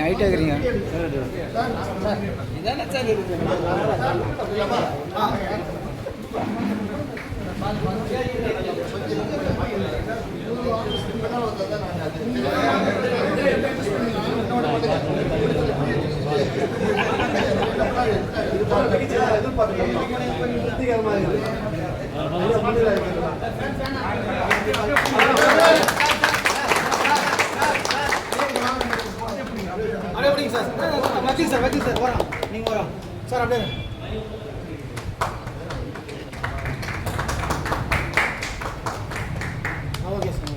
ஐட்டாகிறீங்க எதிர்பார்க்க வச்சுங்க சார் வச்சுங்க சார் வரோம் நீங்கள் வரோம் சார் அப்படியே ஆ, ஓகே சார்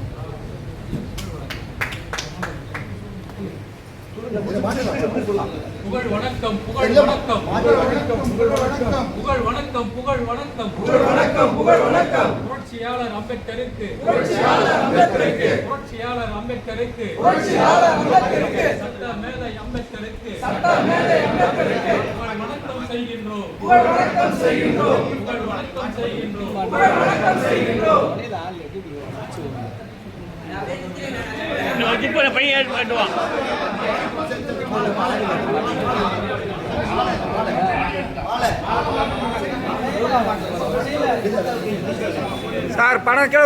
புகழ் வணக்கம் புகழ் வணக்கம். புகழ் வணக்கம் புகழ் வணக்கம். புகழ் வணக்கம் புகழ் வணக்கம். புகழ் வணக்கம் புகழ் வணக்கம். புரட்சியாளர் அம்பேத்கருக்கு. புரட்சியாளர் அம்பேத்கருக்கு. புரட்சியாளர் அம்பேத்கருக்கு. புரட்சியாளர் அம்பேத்கருக்கு. சட்ட மேதை அம்பேத்கருக்கு. வணக்கம் செய்கின்றோம் வணக்கம் செய்கின்றோம் வணக்கம் செய்கின்றோம் வணக்கம் சார் பணம் கீழே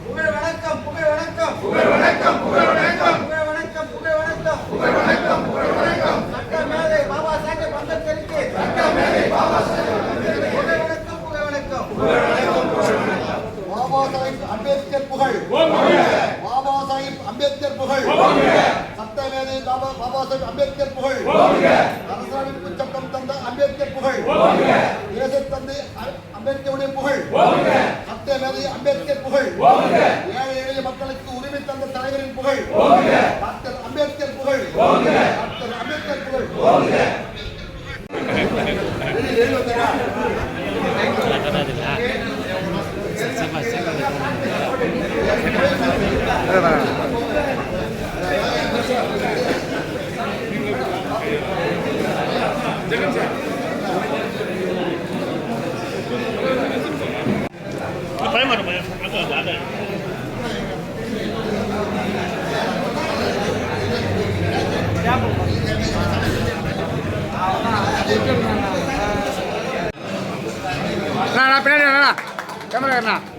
புகழ் வணக்கம் புகழ் வணக்கம். புகழ் வணக்கம் புகழ் வணக்கம் புகழ் வணக்கம் புகழ் வணக்கம் புகழ் வணக்கம் புகழ் வணக்கம் சட்ட மேதை பாபா சாஹேப் அம்பேத்கருக்கு சட்ட மேதை பாபா சாஹேப் அம்பேத்கருக்கு புகழ் வணக்கம் புகழ் வணக்கம் புகழ் வணக்கம் பாபா சாஹிப் அம்பேத்கர் புகழ் பாபா சாஹிப் அம்பேத்கர் புகழ் சட்டமேதை பாபா சாஹிப் அம்பேத்கர் புகழ் அரசாணைப்பு சட்டம் தந்த அம்பேத்கர் புகழ் தேச தந்தை அம்பேத்கருடைய புகழ் சட்டமேதை அம்பேத்கர் புகழ் ஏழை எளிய மக்களுக்கு உரிமை தந்த தலைவரின் புகழ் 这个钱嗯好的好的嗯好的好的好的好的好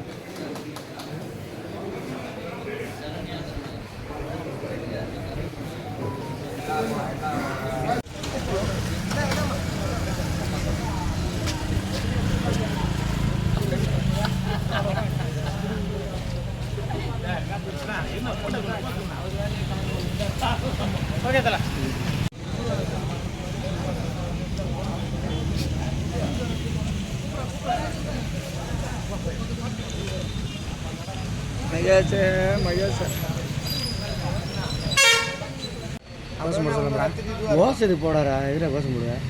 ஓகே தல மஜாச்சு மஜாச்சு கோசம் போட சொல்லுங்க கோஸ் இது போடாரா? போடுவேன்